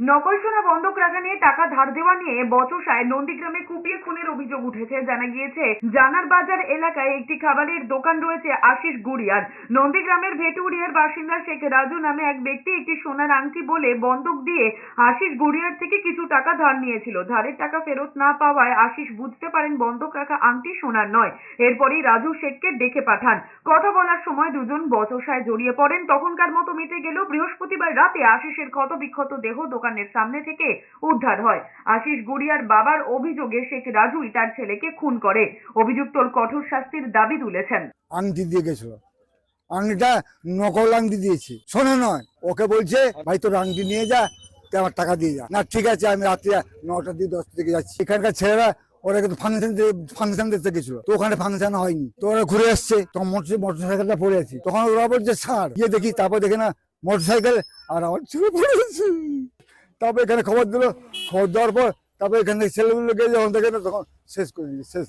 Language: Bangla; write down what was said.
নকল সোনা বন্ধক রাখা নিয়ে টাকা ধার দেওয়া নিয়ে বচসায় নন্দীগ্রামে কুপিয়ে খুনের অভিযোগ উঠেছে, জানা গিয়েছে, জানার বাজার এলাকায় একটি খাবারের দোকান রয়েছে আশিস গুড়িয়ার। নন্দীগ্রামের ভেটুরিয়ার বাসিন্দা শেখ রাজু নামে এক ব্যক্তি একটি সোনার আংটি বলে বন্ধক দিয়ে আশিস গুড়িয়ার থেকে কিছু টাকা ধার নিয়েছিল। ধারের টাকা ফেরত না পাওয়ায় আশিস বুঝতে পারেন বন্ধক রাখা আংটি সোনার নয়। এরপরই রাজু শেখকে ডেকে পাঠান। কথা বলার সময় দুজন বচসায় জড়িয়ে পড়েন। তখনকার মতো মিটে গেল বৃহস্পতিবার রাতে আশিসের ক্ষত বিক্ষত দেহ দোকানের সামনে থেকে উদ্ধার হয়। আশিস গুড়িয়ার বাবার অভিযোগে শেখ রাজুই তার ছেলেকে খুন করে। অভিযুক্তর কঠোর শাস্তির দাবি তুলেছেন। আংটি দিয়ে গেছিল। আংটিটা নকল আংটি দিয়েছি। শোনো নয়, ওকে বলছে, ভাই, তোর আংটি নিয়ে যা আমার টাকা দিয়ে যা। না, ঠিক আছে, আমি রাত্রি নটা দিয়ে দশটা থেকে যাচ্ছি। এখানকার ছেলেরা, ওরা কিন্তু ফাংশন ফাংশন দেখতে গেছিল। তো ওখানে ফাংশন হয়নি। তো ওরা ঘুরে আসছে তখন মোটর মোটর সাইকেলটা পড়ে আছে। তখন ওরা বলছে স্যার গিয়ে দেখি, তারপর দেখে না মোটর সাইকেল আর আমার চুরি পড়েছি। তারপর এখানে খবর দিল, খবর দেওয়ার পর তারপর এখান থেকে ছেলেগুলো গিয়ে যখন দেখে তখন শেষ করে দিয়েছে শেষ।